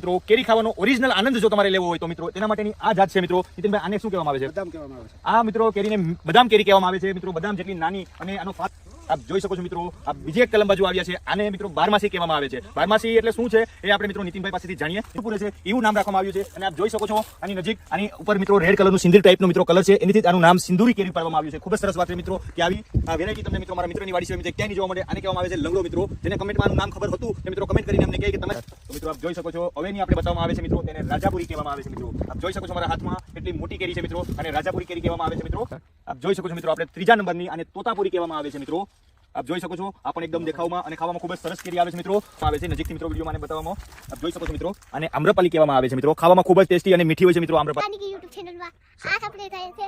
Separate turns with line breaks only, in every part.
મિત્રો કેરી ખાવાનો ઓરિજિનલ આનંદ જો તમારે લેવો હોય તો મિત્રો તેના માટેની આ જાત છે મિત્રો નીતિનભાઈ આને શું કહેવામાં આવે છે?
બદામ કહેવામાં આવે છે.
આ મિત્રો કેરીને બદામ કેરી કહેવામાં આવે છે. મિત્રો બદામ જેટલી નાની અને આનો આપ જોઈ શકો છો મિત્રો આ બીજી એક કલમ બાજુ આવ્યા છે. આને મિત્રો બારમાસી કહેવામાં આવે છે. બારમાસી એટલે શું છે? એ આપણે મિત્રો નીતિનભાઈ પાસેથી જાણીએ. પૂરે છે? એવું નામ રાખવામાં આવ્યું છે. અને આપ જોઈ શકો છો, આની નજીક, આની ઉપર મિત્રો રેડ કલરનું સિંદુર ટાઈપનો મિત્રો કલર છે. એનાથી આનું નામ સિંદુરી કેરી પાડવામાં આવ્યું છે. ખૂબ જ સરસ વાત છે મિત્રો, કે આવી આ વેરાયટી તમને મિત્રો મારા મિત્રની વાડી છે બીજે ક્યાંય જોવા મળે. આને કહેવામાં આવે છે લંગડો મિત્રો. જેને કમેન્ટમાં નામ ખબર હતું મિત્રો કમેન્ટ કરીને અમને કહે કે તમે મિત્રો આપ જોઈ શકો છો હવેની આપણે બતાવવામાં આવે છે મિત્રો, તેને રાજાપુરી કહેવામાં આવે છે મિત્રો. આપ જોઈ શકો છો મારા હાથમાં એટલી મોટી કેરી છે મિત્રો, અને રાજાપુરી કેરી કહેવામાં આવે છે મિત્રો. આપ જોઈ શકો છો મિત્રો, આપણે ત્રીજા નંબરની અને તોતાપુરી કહેવામાં આવે છે મિત્રો. આપ જોઈ શકો છો આ પણ એકદમ દેખાવમાં અને ખાવામાં ખૂબ જ સરસ કેરી આવે છે મિત્રો. આવે છે નજીકથી મિત્રો વિડીયોમાં આને બતાવવામાં. આપ જોઈ શકો છો મિત્રો અને આમ્રપાલી કહેવામાં આવે છે મિત્રો. ખાવામાં ખૂબ જ ટેસ્ટી અને મીઠી હોય છે મિત્રો આમ્રપાલી.
YouTube ચેનલમાં આ આપણે થાય છે.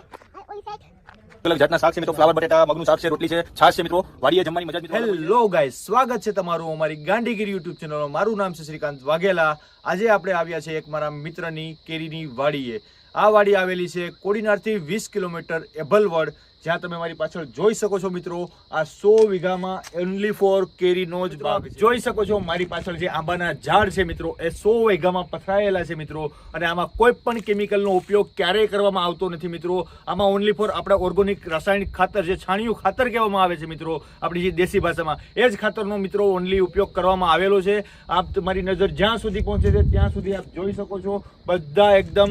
ઓલી સાઈડ
અલગ જાતના શાક છે મિત્રો ફ્લાવર બટેટા મગનું શાક છે રોટલી છે છાશ છે મિત્રો વાડીએ જમવાની મજા મિત્રો
હેલો ગાઈસ સ્વાગત છે તમારું અમારી ગાંધીગીર યુટ્યુબ ચેનલમાં મારું નામ છે શ્રીકાંત વાઘેલા. આજે આપણે આવ્યા છે એક મારા મિત્રની કેરીની વાડીએ. આ વાડી આવેલી છે કોડીનારથી વીસ કિલોમીટર એભલવડ. જ્યાં તમે મારી પાછળ જોઈ શકો છો મિત્રો આ સો વીઘામાં ઓનલી ફોર કેરીનો જ બાગ. જોઈ શકો છો મારી પાછળ જે આંબાના ઝાડ છે મિત્રો એ સો વીઘામાં પથરાયેલા છે મિત્રો અને આમાં કોઈ પણ કેમિકલનો ઉપયોગ ક્યારેય કરવામાં આવતો નથી મિત્રો. આમાં ઓનલી ફોર આપણા ઓર્ગોનિક રાસાયણિક ખાતર જે છાણિયું ખાતર કહેવામાં આવે છે મિત્રો આપણી જે દેશી ભાષામાં. એ જ ખાતરનો મિત્રો ઓનલી ઉપયોગ કરવામાં આવેલો છે. આપ તમારી નજર જ્યાં સુધી પહોંચે છે ત્યાં સુધી આપ જોઈ શકો છો બધા એકદમ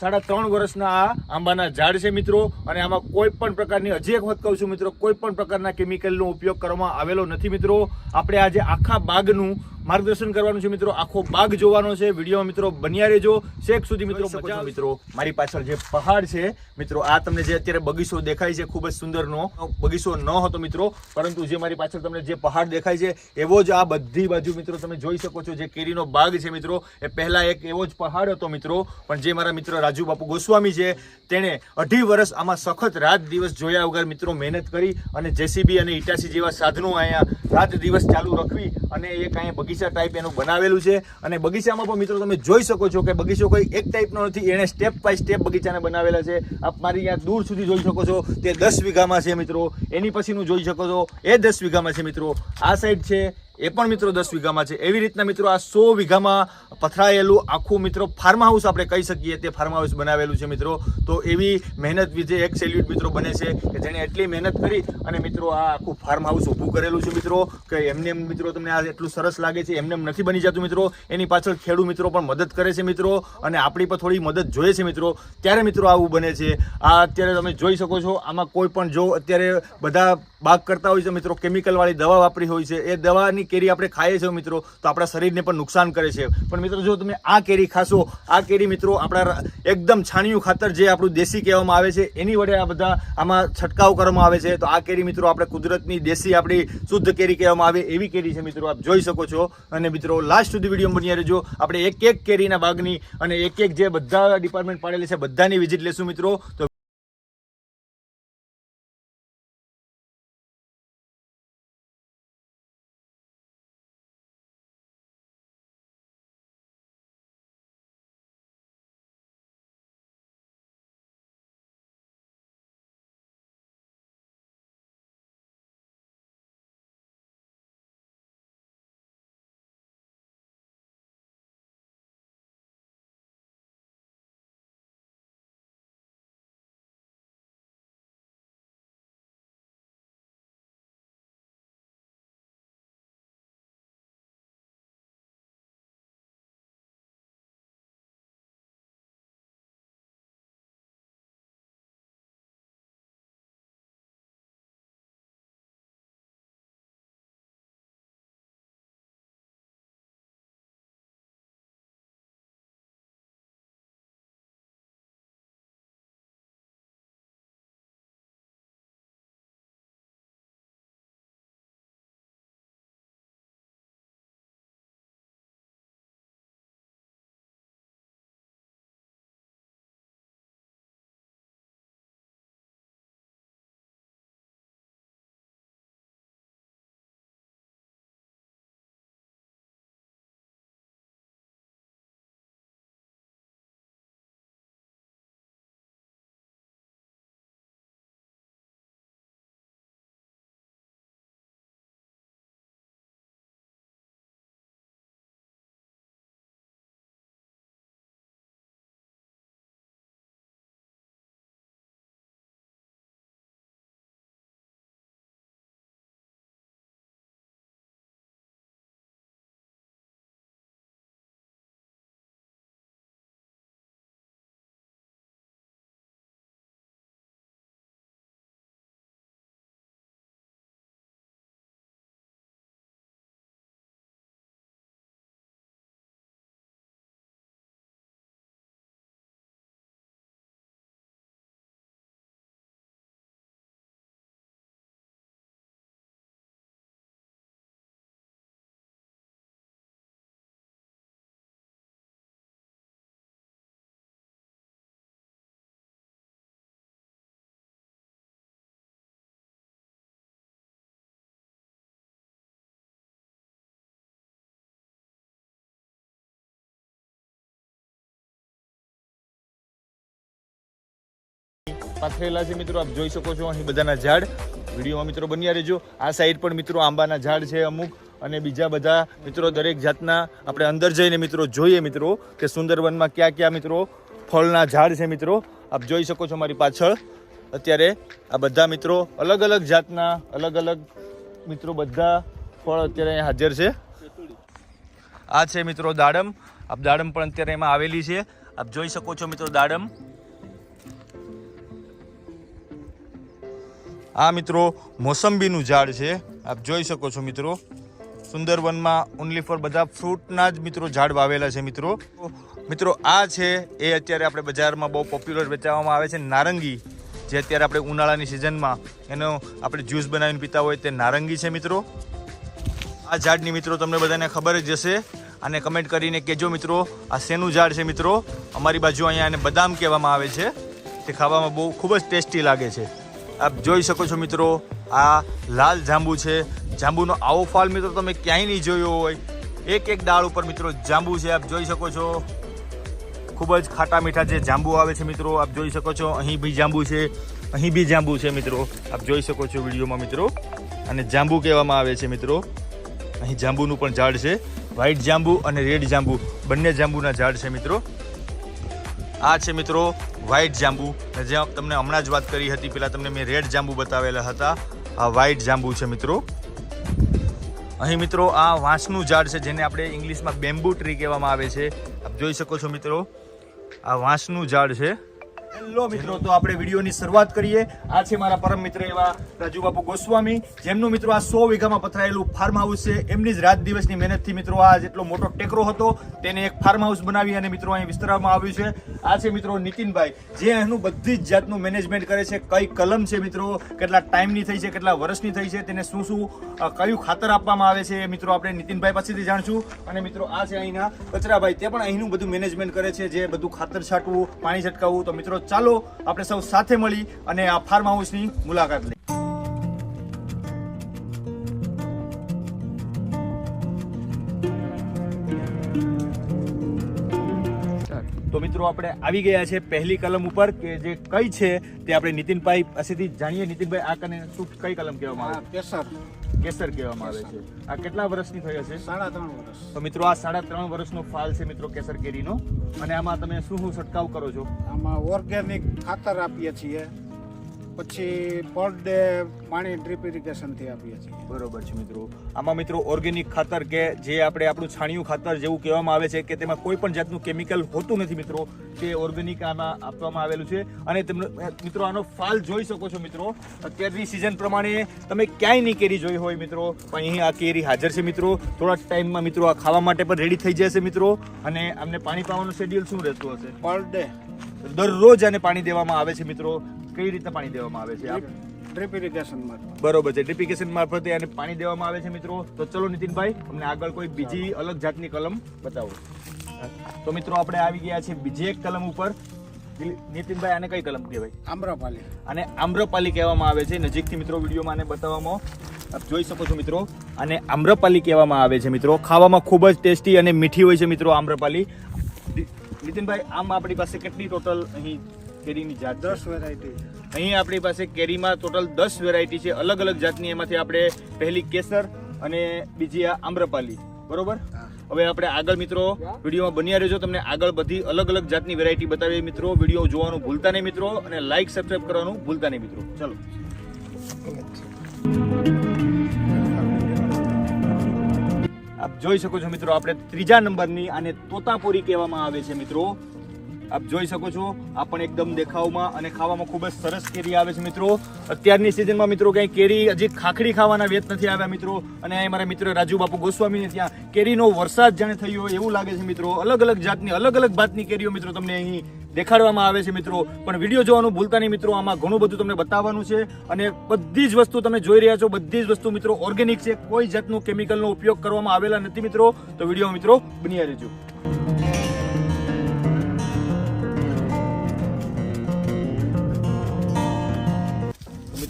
સાડા ત્રણ વર્ષના આ આંબાના ઝાડ છે મિત્રો અને આમાં કોઈ પણ પ્રકારની, હજી એક વખત કહું છું મિત્રો, કોઈ પણ પ્રકારના કેમિકલનો ઉપયોગ કરવામાં આવેલો નથી મિત્રો. આપણે આજે આખા બાગનું માર્ગદર્શન કરવાનું છે મિત્રો. આખો બાગ જોવાનો છે. વિડીયોમાં મિત્રો બન્યા રહેજો. શેક સુધી મિત્રો મજા મિત્રો મારી પાછળ જે પહાડ છે મિત્રો આ તમને જે અત્યારે બગીચો દેખાય છે ખૂબ જ સુંદરનો. બગીચો ન હતો મિત્રો પરંતુ જે મારી પાછળ તમને જે પહાડ દેખાય છે એવો જ આ બધી બાજુ મિત્રો તમે જોઈ શકો છો. જે કેરીનો બાગ છે મિત્રો એ પહેલાં એક એવો જ પહાડ હતો મિત્રો. પણ જે મારા મિત્ર રાજુ બાપુ ગોસ્વામી છે તેણે અઢી વર્ષ આમાં સખત રાત દિવસ જોયા વગર મિત્રો મહેનત કરી અને જેસીબી અને ઇટાસી જેવા સાધનો અહીંયા રાત દિવસ ચાલુ રાખવી અને એક અહીંયા બગીચા ટાઈપ એનું બનાવેલું છે. અને બગીચામાં પણ મિત્રો તમે જોઈ શકો છો કે બગીચો કોઈ એક ટાઈપનો નથી એણે સ્ટેપ બાય સ્ટેપ બગીચાને બનાવેલા છે. આપ મારી અહીંયા દૂર સુધી જોઈ શકો છો. તે દસ વીઘામાં છે મિત્રો. એની પછીનું જોઈ શકો છો. એ દસ વીઘામાં છે મિત્રો. આ સાઈડ છે એ પણ મિત્રો દસ વીઘામાં છે. એવી રીતના મિત્રો આ સો વીઘામાં પથરાયેલું આખું મિત્રો ફાર્મ હાઉસ આપણે કહી શકીએ તે ફાર્મ હાઉસ બનાવેલું છે મિત્રો. તો એવી મહેનત વિજે એક સેલ્યુટ મિત્રો બને છે કે જેણે એટલી મહેનત કરી અને મિત્રો આ આખું ફાર્મ હાઉસ ઊભું કરેલું છે મિત્રો કે એમને એમ મિત્રો તમને આ એટલું સરસ લાગે છે, એમને એમ નથી બની જતું મિત્રો. એની પાછળ ખેડૂત મિત્રો પણ મદદ કરે છે મિત્રો અને આપણી પણ થોડી મદદ જોઈએ છે મિત્રો. ત્યારે મિત્રો આવું બને છે. આ અત્યારે તમે જોઈ શકો છો, આમાં કોઈ પણ જો અત્યારે બધા બાગ કરતા હોય છે મિત્રો કેમિકલવાળી દવા વાપરી હોય છે. એ દવાની કેરી આપણે ખાઈએ છીએ મિત્રો, તો આપણા શરીરને પણ નુકસાન કરે છે. પણ મિત્રો, જો તમે આ કેરી ખાશો, આ કેરી મિત્રો આપણા એકદમ છાણિયું ખાતર જે આપણું દેશી કહેવામાં આવે છે, એની વડે આ બધા આમાં છંટકાવ કરવામાં આવે છે. તો આ કેરી મિત્રો આપણે કુદરતની દેશી આપણી શુદ્ધ કેરી કહેવામાં આવે, એવી કેરી છે મિત્રો, આપ જોઈ શકો છો. અને મિત્રો લાસ્ટ સુધી વીડિયો બન્યા રહેજો. આપણે એક એક કેરીના બાગની અને એક એક જે બધા ડિપાર્ટમેન્ટ પાડેલી છે, બધાની વિઝિટ લેશું મિત્રો. તો પાથરેલા છે મિત્રો, આપ જોઈ શકો છો અહીં બધાના ઝાડ. વિડીયોમાં મિત્રો બન્યા રહેજો. આ સાઈડ પણ મિત્રો આંબાના ઝાડ છે અમુક. અને બીજા બધા મિત્રો દરેક જાતના આપણે અંદર જઈને મિત્રો જોઈએ મિત્રો કે સુંદરવનમાં ક્યાં ક્યાં મિત્રો ફળના ઝાડ છે મિત્રો. આપ જોઈ શકો છો મારી પાછળ. અત્યારે આ બધા મિત્રો અલગ અલગ જાતના, અલગ અલગ મિત્રો બધા ફળ અત્યારે હાજર છે. આ છે મિત્રો દાડમ. આપ દાડમ પણ અત્યારે એમાં આવેલી છે. આપ જોઈ શકો છો મિત્રો દાડમ. આ મિત્રો મોસંબીનું ઝાડ છે. આપ જોઈ શકો છો મિત્રો. સુંદરવનમાં ઓનલી ફોર બધા ફ્રૂટના જ મિત્રો ઝાડ વાવેલા છે મિત્રો. મિત્રો આ છે, એ અત્યારે આપણે બજારમાં બહુ પોપ્યુલર વેચાવામાં આવે છે નારંગી. જે અત્યારે આપણે ઉનાળાની સિઝનમાં એનો આપણે જ્યુસ બનાવીને પીતા હોય તે નારંગી છે મિત્રો. આ ઝાડની મિત્રો તમને બધાને ખબર જ હશે. અને કમેન્ટ કરીને કહેજો મિત્રો, આ શેનું ઝાડ છે મિત્રો? અમારી બાજુ અહીંયા એને બદામ કહેવામાં આવે છે. તે ખાવામાં બહુ ખૂબ જ ટેસ્ટી લાગે છે. આપ જોઈ શકો છો મિત્રો, આ લાલ જાંબુ છે. જાંબુનો આવો ફાલ મિત્રો તમે ક્યાંય નહીં જોયો હોય. એક એક ડાળ ઉપર મિત્રો જાંબુ છે, આપ જોઈ શકો છો. ખૂબ જ ખાટા મીઠા જે જાંબુ આવે છે મિત્રો, આપ જોઈ શકો છો. અહીં બી જાંબુ છે, અહીં બી જાંબુ છે મિત્રો. આપ જોઈ શકો છો વિડીયોમાં મિત્રો. અને જાંબુ કહેવામાં આવે છે મિત્રો. અહીં જાંબુનું પણ ઝાડ છે. વ્હાઇટ જાંબુ અને રેડ જાંબુ. બંને જાંબુના ઝાડ છે મિત્રો. આ છે મિત્રો વ્હાઈટ જાંબુ. જ્યાં તમને હમણાં જ વાત કરી હતી, પેલા તમને મેં રેડ જાંબુ બતાવેલા હતા. આ વ્હાઈટ જાંબુ છે મિત્રો. અહીં મિત્રો આ વાંસનું ઝાડ છે, જેને આપણે ઇંગ્લિશમાં બેમ્બુ ટ્રી કહેવામાં આવે છે. આપ જોઈ શકો છો મિત્રો, આ વાંસનું ઝાડ છે. હેલો મિત્રો, તો આપણે વિડીયોની શરૂઆત કરીએ. આ છે મારા પરમ મિત્ર એવા રાજુ બાપુ ગોસ્વામી. જેમનું મિત્રો આ સો વીઘામાં પથરાયેલું ફાર્મ હાઉસ છે. એમની જ રાત દિવસની મહેનતથી મિત્રો આ જેટલો મોટો ટેકરો હતો. તેને એક ફાર્મ હાઉસ બનાવી અને મિત્રો અહીં વિસ્તારવામાં આવ્યું છે. આ છે મિત્રો નીતિનભાઈ. જે એનું બધી જ જાતનું મેનેજમેન્ટ કરે છે. કઈ કલમ છે મિત્રો? કેટલા ટાઈમની થઈ છે? કેટલા વર્ષની થઈ છે? તેને શું શું કયું ખાતર આપવામાં આવે છે એ મિત્રો આપણે નીતિનભાઈ પાસેથી જાણશું. અને મિત્રો આ છે અહીંના કચરાભાઈ. તે પણ અહીંનું બધું મેનેજમેન્ટ કરે છે. જે બધું ખાતર છાંટવું, પાણી છટકાવવું. તો મિત્રો ચાલો આપણે સૌ સાથે મળી અને આ ફાર્મ હાઉસની મુલાકાત લઈએ. તો મિત્રો આપણે આવી ગયા છે પહેલી કલમ ઉપર કે જે કઈ છે તે આપણે નીતિનભાઈ પાસેથી જાણીએ. નીતિનભાઈ આ કને શું કઈ કલમ કહેવામાં આવે?
કેસર.
કેસર કહેવામાં આવે છે. આ કેટલા વર્ષની થઈ હશે
સાડા ત્રણ વર્ષ.
તો મિત્રો આ સાડા ત્રણ વર્ષનો ફાલ છે મિત્રો કેસર કેરીનો અને આમાં તમે શું શું છંટકાવ કરો છો?
આમાં ઓર્ગેનિક ખાતર આપીએ છીએ. પછી પર ડે પાણી ડ્રીપ ઇરિગેશનથી આપીએ છીએ.
બરોબર છે મિત્રો. આમાં મિત્રો ઓર્ગેનિક ખાતર કે જે આપણે આપણું છાણિયું ખાતર જેવું કહેવામાં આવે છે કે તેમાં કોઈ પણ જાતનું કેમિકલ હોતું નથી મિત્રો તે ઓર્ગેનિક આમાં આપવામાં આવેલું છે. અને તમને મિત્રો આનો ફાલ જોઈ શકો છો મિત્રો. અત્યારની સિઝન પ્રમાણે તમે ક્યાંય નહીં કેરી જોઈ હોય મિત્રો પણ અહીં આ કેરી હાજર છે મિત્રો. થોડા ટાઈમમાં મિત્રો આ ખાવા માટે પણ રેડી થઈ જશે મિત્રો. અને અમને પાણી પાવાનું શેડ્યુલ શું રહેતું હશે?
Per day.
દરરોજ આને પાણી દેવામાં આવે છે મિત્રો. કઈ રીતે પાણી દેવામાં આવે છે
ડ્રીપ ઇરિગેશન ઇરિગેશનમાં
બરોબર છે. ડ્રિપિકેશન મારફતે આને પાણી દેવામાં આવે છે મિત્રો. તો ચલો નીતિનભાઈ અમને આગળ કોઈ બીજી અલગ જાતની કલમ બતાવો. તો મિત્રો આપણે આવી ગયા છે બીજી એક કલમ ઉપર. નીતિનભાઈ આને કઈ કલમ કહેવાય?
આમ્રપાલી.
અને આમ્રપાલી કહેવામાં આવે છે. નજીકથી મિત્રો વિડીયોમાં આને બતાવવામાં આપ જોઈ શકો છો મિત્રો. અને આમ્રપાલી કહેવામાં આવે છે મિત્રો. ખાવામાં ખૂબ જ ટેસ્ટી અને મીઠી હોય છે મિત્રો આમ્રપાલી. નીતિનભાઈ આમ આપણી પાસે કેટલી ટોટલ અહીં કેરીની જાત
દસ વેરાયટી
અહીં આપણી પાસે કેરીમાં ટોટલ દસ વેરાયટી છે. અલગ અલગ જાતની એમાંથી આપણે પહેલી કેસર અને બીજી આ આમ્રપાલી. બરોબર? હવે આપણે આગળ મિત્રો વિડીયોમાં બન્યા રહેજો. તમને આગળ બધી અલગ અલગ જાતની વેરાયટી બતાવીએ મિત્રો. વીડિયો જોવાનું ભૂલતા નહીં મિત્રો અને લાઈક સબસ્ક્રાઈબ કરવાનું ભૂલતા નહીં મિત્રો. ચલો. આપ જોઈ શકો છો મિત્રો આપણે ત્રીજા નંબરની આને તોતાપુરી કહેવામાં આવે છે મિત્રો. આપ જોઈ શકો છો, આ પણ એકદમ દેખાવમાં અને ખાવામાં ખૂબ જ સરસ કેરી આવે છે મિત્રો. અત્યારની સિઝનમાં મિત્રો કંઈ કેરી હજી ખાખડી ખાવાના વેત નથી આવ્યા મિત્રો. અને અહીં મારા મિત્ર રાજુ બાપુ ગોસ્વામીને ત્યાં કેરીનો વરસાદ જાણે થયો એવું લાગે છે મિત્રો. અલગ અલગ જાતની, અલગ અલગ ભાતની કેરીઓ મિત્રો તમને અહીં દેખાડવામાં આવે છે મિત્રો. પણ વીડિયો જોવાનું ભૂલતા નહીં મિત્રો. આમાં ઘણું બધું તમને બતાવવાનું છે. અને બધી જ વસ્તુ તમે જોઈ રહ્યા છો. બધી જ વસ્તુ મિત્રો ઓર્ગેનિક છે. કોઈ જાતનું કેમિકલનો ઉપયોગ કરવામાં આવેલા નથી મિત્રો. તો વીડિયો મિત્રો બની રહેજો.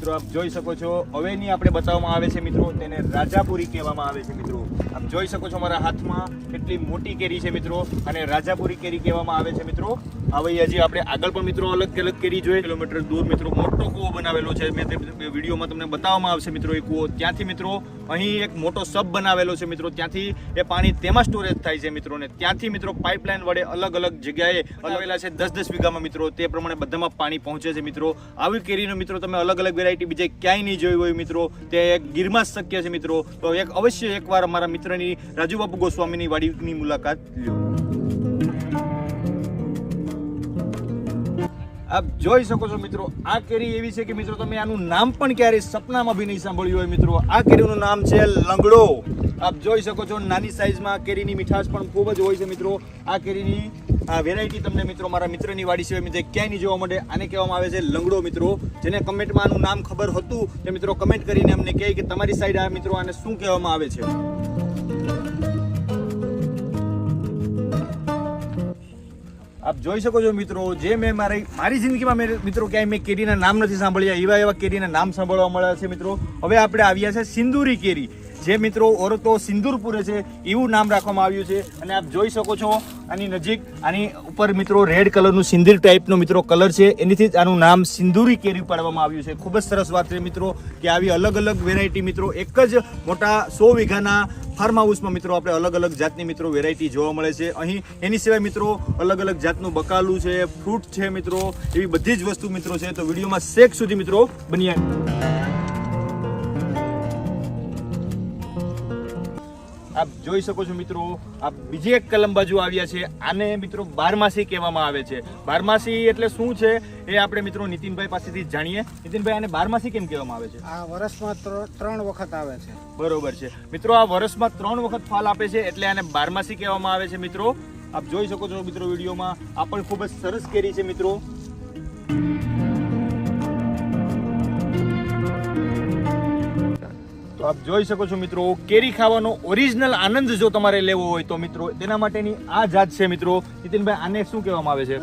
મિત્રો, આપ જોઈ શકો છો હવેની આપણે બતાવવામાં આવે છે મિત્રો, તેને રાજાપુરી કહેવામાં આવે છે મિત્રો. આપ જોઈ શકો છો મારા હાથમાં કેટલી મોટી કેરી છે મિત્રો, અને રાજાપુરી કેરી કહેવામાં આવે છે મિત્રો. હવે હજી આપણે આગળ પણ મિત્રો અલગ અલગ કેરી જોઈએ. કિલોમીટર દૂર મિત્રો મોટો કૂવો બનાવેલો છે. મેં તે વિડીયોમાં તમને બતાવવામાં આવશે મિત્રો એ કૂવો. ત્યાંથી મિત્રો અહીં એક મોટો સબ બનાવેલો છે મિત્રો. ત્યાંથી એ પાણી તેમાં સ્ટોરેજ થાય છે મિત્રો ને ત્યાંથી મિત્રો પાઇપલાઇન વડે અલગ અલગ જગ્યાએ બનાવેલા છે દસ દસ વીઘામાં મિત્રો. તે પ્રમાણે બધામાં પાણી પહોંચે છે મિત્રો. આવી કેરીનો મિત્રો તમે અલગ અલગ વેરાયટી બીજે ક્યાંય નહીં જોઈ હોય મિત્રો. તે ગીરમાં જ શક્ય છે મિત્રો. તો એક અવશ્ય એકવાર અમારા મિત્રની રાજુબાપુ ગોસ્વામીની વાડીની મુલાકાત લ્યો. આપ જોઈ શકો છો મિત્રો, આ કેરી એવી છે કે મિત્રો તમે આનું નામ પણ ક્યારેય સપનામાં બી નહીં સાંભળ્યું હોય મિત્રો. આ કેરીનું નામ છે લંગડો. આપ જોઈ શકો છો નાની સાઈઝમાં કેરીની મીઠાશ પણ ખૂબ જ હોય છે મિત્રો. આ કેરીની, આ વેરાયટી તમને મિત્રો મારા મિત્રની વાડી સિવાય મિત્રો ક્યાંય નહીં જોવા મળે. આને કહેવામાં આવે છે લંગડો મિત્રો. જેને કમેન્ટમાં આનું નામ ખબર હતું તે મિત્રો કમેન્ટ કરીને અમને કહે કે તમારી સાઈડ આ મિત્રો આને શું કહેવામાં આવે છે? આપ જોઈ શકો છો મિત્રો, જે મેં મારી મારી જિંદગીમાં મેં મિત્રો ક્યાંય મેં કેરીના નામ નથી સાંભળ્યા, એવા એવા કેરીના નામ સાંભળવા મળ્યા છે મિત્રો. હવે આપણે આવ્યા છે સિંદૂરી કેરી. જે મિત્રો ઓરતો સિંદૂર પૂરે છે, એવું નામ રાખવામાં આવ્યું છે. અને આપ જોઈ શકો છો, આની નજીક, આની ઉપર મિત્રો રેડ કલરનું સિંદૂર ટાઈપનો મિત્રો કલર છે. એનીથી જ આનું નામ સિંદૂરી કેરી પાડવામાં આવ્યું છે. ખૂબ જ સરસ વાત છે મિત્રો, કે આવી અલગ અલગ વેરાયટી મિત્રો, એક જ મોટા સો વીઘાના ફાર્મ હાઉસમાં મિત્રો આપણે અલગ અલગ જાતની મિત્રો વેરાયટી જોવા મળે છે. અહીં એની સિવાય મિત્રો અલગ અલગ જાતનું બકાલું છે ફ્રૂટ છે મિત્રો, એવી બધી જ વસ્તુ મિત્રો છે. તો વિડીયોમાં શેક સુધી મિત્રો બન્યા આપ જોઈ શકો છો મિત્રો આ બીજી એક કલમ બાજુ આવ્યા છે. આને મિત્રો બારમાસી કહેવામાં આવે છે. બારમાસી એટલે શું છે એ આપણે મિત્રો નીતિનભાઈ પાસેથી જાણીએ. નીતિનભાઈ આને બારમાસી કેમ કહેવામાં આવે છે?
આ વર્ષમાં ત્ર- ત્રણ વખત આવે છે.
બરોબર છે. મિત્રો આ વર્ષમાં ત્રણ વખત ફાલ આપે છે એટલે આને બારમાસી કહેવામાં આવે છે મિત્રો. આપ જોઈ શકો છો મિત્રો વિડીયોમાં. આ પણ ખૂબ જ સરસ કેરી છે મિત્રો. તો આપ જોઈ શકો છો મિત્રો કેરી ખાવાનો ઓરિજિનલ આનંદ જો તમારે લેવો હોય તો મિત્રો તેના માટેની આ જાત છે મિત્રો. નીતિનભાઈ આને શું કહેવામાં આવે છે?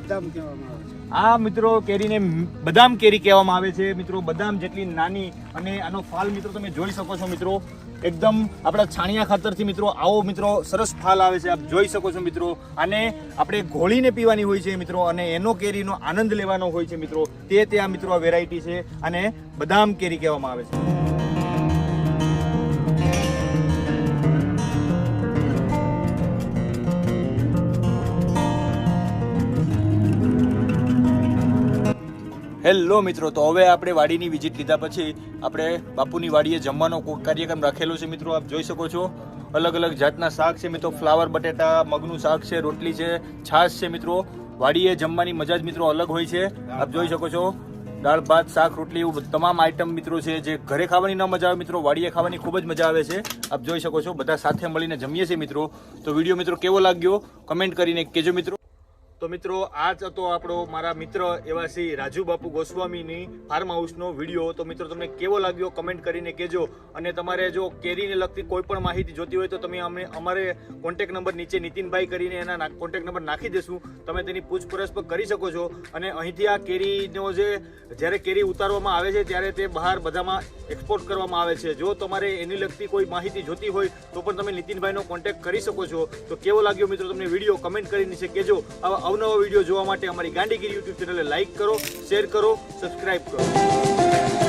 આ મિત્રો કેરીને બદામ કેરી કહેવામાં આવે છે. મિત્રો બદામ જેટલી નાની અને આનો ફાલ મિત્રો તમે જોઈ શકો છો મિત્રો. એકદમ આપણા છાણિયા ખાતરથી મિત્રો આવો મિત્રો સરસ ફાલ આવે છે. આપ જોઈ શકો છો મિત્રો. અને આપણે ઘોળીને પીવાની હોય છે મિત્રો અને એનો કેરીનો આનંદ લેવાનો હોય છે મિત્રો. તે ત્યાં મિત્રો આ વેરાયટી છે અને બદામ કેરી કહેવામાં આવે છે. હેલો મિત્રો, તો હવે આપણે વાડીની વિઝિટ લીધા પછી આપણે બાપુની વાડીએ જમવાનો કાર્યક્રમ રાખેલો છે મિત્રો, આપ જોઈ શકો છો. અલગ અલગ જાતના શાક છે મિત્રો, ફ્લાવર બટેટા, મગનું શાક છે, રોટલી છે, છાશ છે મિત્રો. વાડીએ જમવાની મજા જ મિત્રો અલગ હોય છે. આપ જોઈ શકો છો, દાળ, ભાત, શાક, રોટલી એવું તમામ આઈટમ મિત્રો છે જે ઘરે ખાવાની ન મજા આવે મિત્રો, વાડીએ ખાવાની ખૂબ જ મજા આવે છે. આપ જોઈ શકો છો, બધા સાથે મળીને જમીએ છીએ મિત્રો. તો વીડિયો મિત્રો કેવો લાગ્યો? કમેન્ટ કરીને કહેજો મિત્રો. તો મિત્રો આ જ હતો આપણો મારા મિત્ર એવા શ્રી રાજુ બાપુ ગોસ્વામીની ફાર્મ હાઉસનો વીડિયો. તો મિત્રો, તમને કેવો લાગ્યો? કમેન્ટ કરીને કહેજો. અને તમારે જો કેરીને લગતી કોઈ પણ માહિતી જોતી હોય તો તમે અમે અમારે કોન્ટેક નંબર નીચે નીતિનભાઈ કરીને એના કોન્ટેક નંબર નાખી દેશું. તમે તેની પૂછપરછ પણ કરી શકો છો. અને અહીંથી આ કેરીનો જે, જ્યારે કેરી ઉતારવામાં આવે છે, ત્યારે તે બહાર બધામાં એક્સપોર્ટ કરવામાં આવે છે. જો તમારે એની લગતી કોઈ માહિતી જોતી હોય, તો પણ તમે નીતિનભાઈનો કોન્ટેક્ટ કરી શકો છો. તો કેવો લાગ્યો મિત્રો તમને વીડિયો? કમેન્ટ કરીને છે કહેજો. આવા અવનવા વીડિયો જોવા માટે અમારી ગાંડીગીરી યુટ્યુબ ચેનલને લાઈક કરો શેર કરો સબસ્ક્રાઈબ કરો.